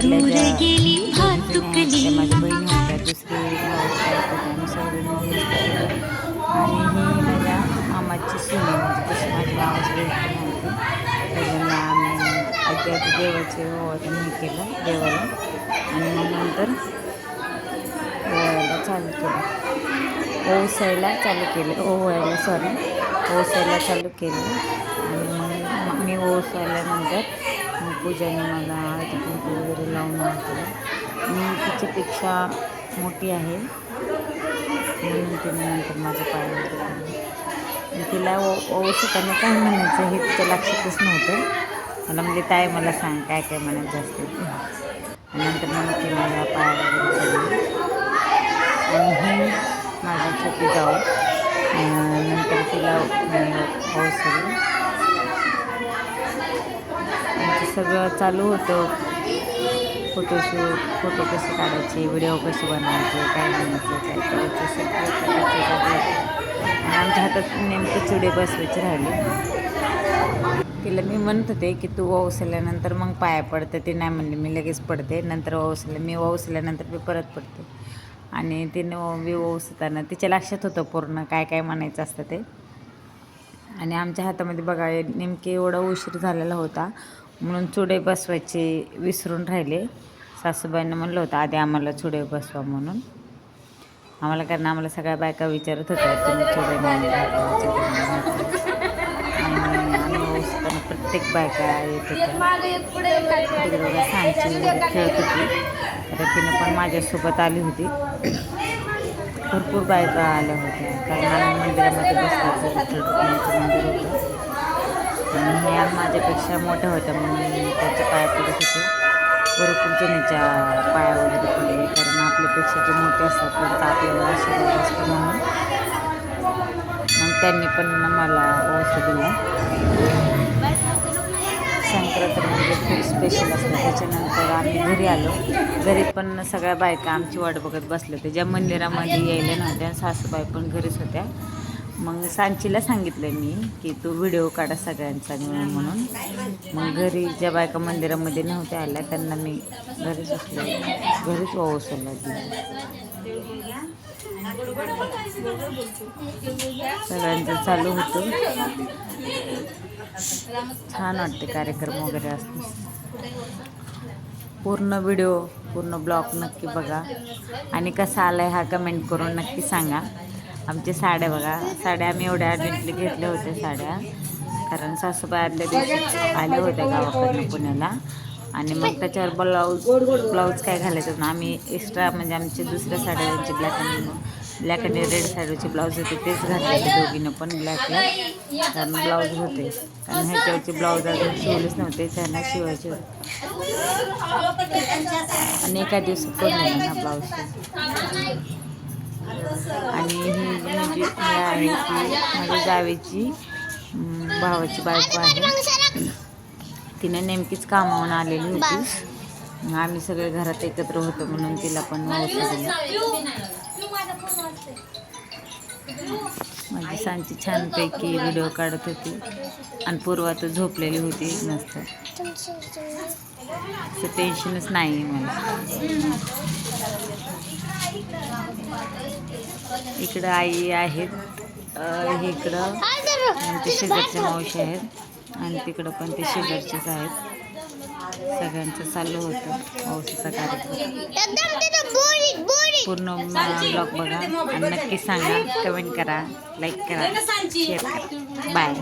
पकडल्या ज्या त्या माझ्या बहिणी आणि ही माझ्या म्हणजे मामाची सुने म्हणजे तशी माझी आम्ही देवाचे ओवाळून हे केलं देवाला. आणि नंतर ओवायला चालू केलं. ओसायला चालू केलं. ओवायला सॉरी ओसायला चालू केलं. आणि मग मी ओसायल्यानंतर मग पूजाने मला हळदी कुंकू वगैरे लावून आणलं मी तिच्यापेक्षा मोठी आहे. म्हणून तिने नंतर माझं पाय वगैरे तिला औषधाने काय म्हणायचं हे तिच्या लक्षातच नव्हतं. मला म्हणजे ताई मला सांग काय काय म्हणायचं असते नंतर मग ती माझ्या पाय वगैरे आणि ही माझ्या छोटी जाऊ नंतर तिला औषध सगळं चालू होतं. फोटोशूट फोटो कसे काढायचे व्हिडिओ कसे बनवायचे काय बनायचे काय करायचं सगळं करायचं आमच्या हातात नेमके चुडे बसवायचे राहिले. तिला मी म्हणत होते की तू ओसल्यानंतर मग पाया पडते. ते नाही म्हणले मी लगेच पडते नंतर ओसले मी ओसल्यानंतर मी परत पडते. आणि तिने मी ओसताना तिच्या लक्षात होतं पूर्ण काय काय म्हणायचं असतं ते. आणि आमच्या हातामध्ये बघा नेमके एवढा उशीर झालेला होता. म्हणून चुडे बसवायचे विसरून राहिले. सासूबाईंना म्हणलं होतं आधी आम्हाला चुडे बसवा म्हणून. आम्हाला कारण आम्हाला सगळ्या बायका विचारत होत्या तुम्ही चुडे नाही आम्ही प्रत्येक बायका येत होत्या. तिकडे खेळत होती. तर तिने पण माझ्यासोबत आली होती. भरपूर बायका आल्या होत्या. कारण आम्ही मंदिरामध्ये बसलो मंदिर होतं. आणि ह्या माझ्यापेक्षा मोठ्या होत्या म्हणून मी त्याच्या पाया पडत होते. भरपूर जणीच्या पाया वगैरे पडले कारण आपल्यापेक्षा जे मोठे असतात त्यांचा आपल्याला आशीर्वाद असतो म्हणून. मग त्यांनी पण मला ओस दिला. संक्रांत म्हणजे खूप स्पेशल असतं. त्याच्यानंतर आम्ही घरी आलो. घरी पण सगळ्या बायका आमची वाट बघत बसल्या होत्या. ज्या मंदिरामध्ये यायला नव्हत्या सासूबाई पण घरीच होत्या. मग सांचीला सांगितलं मी की तू व्हिडिओ काढा सगळ्यांचा मिळून म्हणून. मग घरी ज्या बायका मंदिरामध्ये नव्हत्या आल्या त्यांना मी घरीच असले घरीच ओसरला सगळ्यांचं चालू होतं. छान वाटते कार्यक्रम वगैरे असतो पूर्ण व्हिडिओ पूर्ण ब्लॉग नक्की बघा. आणि कसा आला आहे हा कमेंट करून नक्की सांगा. आमच्या साड्या बघा. साड्या आम्ही एवढ्या अर्जंटली घेतल्या होत्या साड्या. कारण सासूबाई आदल्या दिवशी आल्या होत्या गावाकडनं पुण्याला. आणि मग त्याच्यावर ब्लाऊज ब्लाऊज काय घालायचं ना आम्ही एक्स्ट्रा म्हणजे आमचे दुसऱ्या साड्यांचे ब्लॅक आणि ब्लॅक आणि रेड साडीचे ब्लाऊज होते तेच घातले होते दोघीनं पण ब्लॅकला कारण ब्लाऊज होते. कारण ह्याच्यावरचे ब्लाऊज अजून शिवलेच नव्हते त्यांना शिवायचे होते. आणि एका दिवसात कोण ना ब्लाऊज आणि ही आहे माझ्या जावेची भावाची बायको आहे. तिने नेमकीच कामावून आलेली होती. आम्ही सगळे घरात एकत्र होतो म्हणून तिला पण माझी सांची छानपैकी व्हिडिओ काढत होती. आणि पूर्वा तर झोपलेली होती मस्त. असं टेन्शनच नाही मला. इकडं आई आहेत. इकडं ते शेजारचे मावशी आहेत. आणि तिकडं पण ते शेजारचेच आहेत. सगळ्यांचं चालू होतं मावशीचा कार्यक्रम. पूर्ण ब्लॉग बघा. आणि नक्की सांगा कमेंट करा लाईक करा शेअर करा. बाय